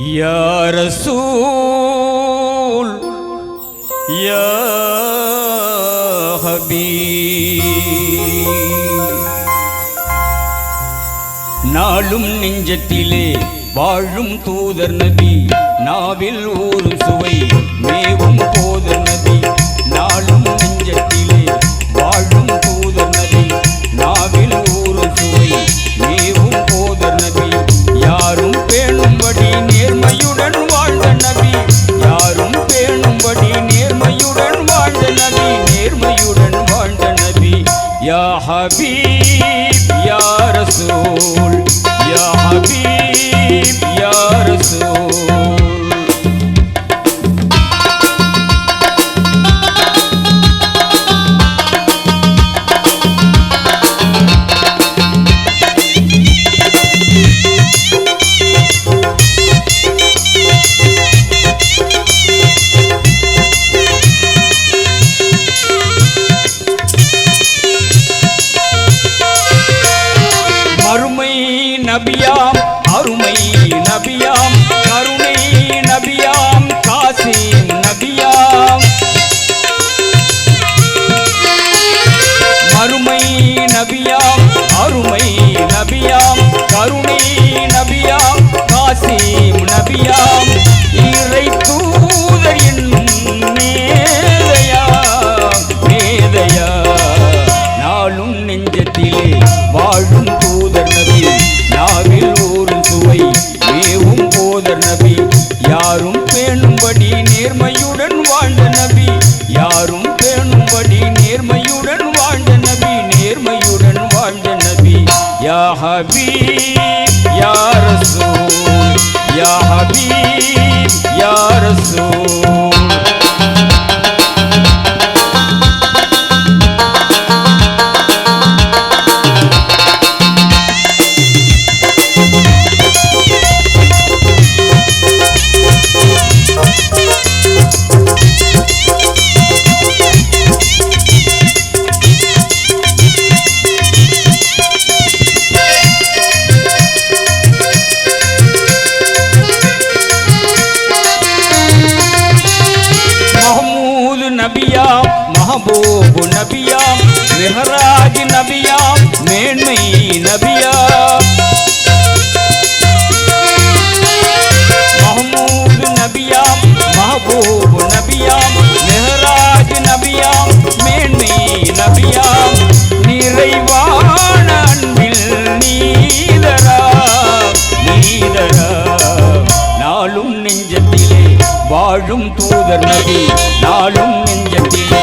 يا رسول يا حبيب நாளும் நெஞ்சத்திலே வாழும் தூதர் நபி நாவில் ஊறும் சுவை மேவும் போதர் ஹபீப் யா ரசூல் யா ஹபீப் யா ரசூல். நபியாம். அருமை நபியாம். கருணை யா மஹபூபு நபியாம் மெஹராஜ் நபியாம் மேன்மை நபியா மஹமூது நபியாம் மஹபூபு நபியாம் மெஹராஜ் நபியாம் மேன்மை நபியாம். நிறைவான அன்பில் நீதரா நீதரா நாளும் நெஞ்சத்திலே வாழும் தூதர் நபி நாளும் நெஞ்சத்திலே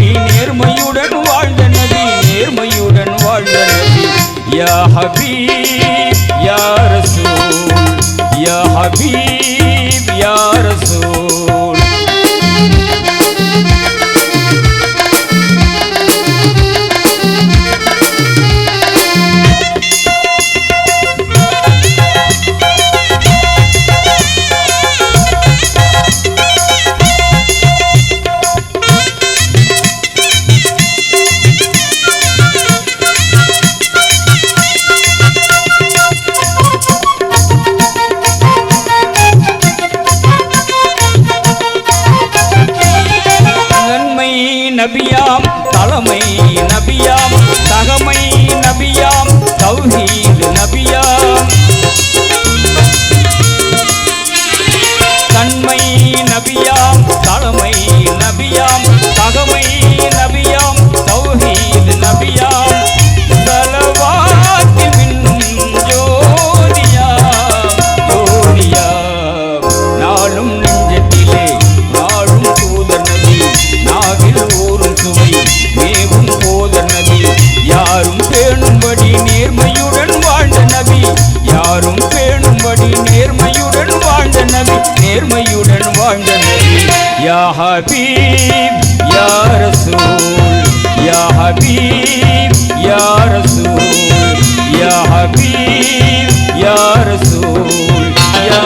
நதி நேர்மையுடன் வாழ்ந்த நதி நேர்மையுடன் வாழ்ந்த நதி. யா ஹபீப் யா ரசூல் யா ஹபீப் யா ரசூல். வாழ்ந்த நபி யா ஹபீப் யா ரசூல் யா ஹபீப் யா ரசூல் யா ஹபீப் யா ரசூல் யா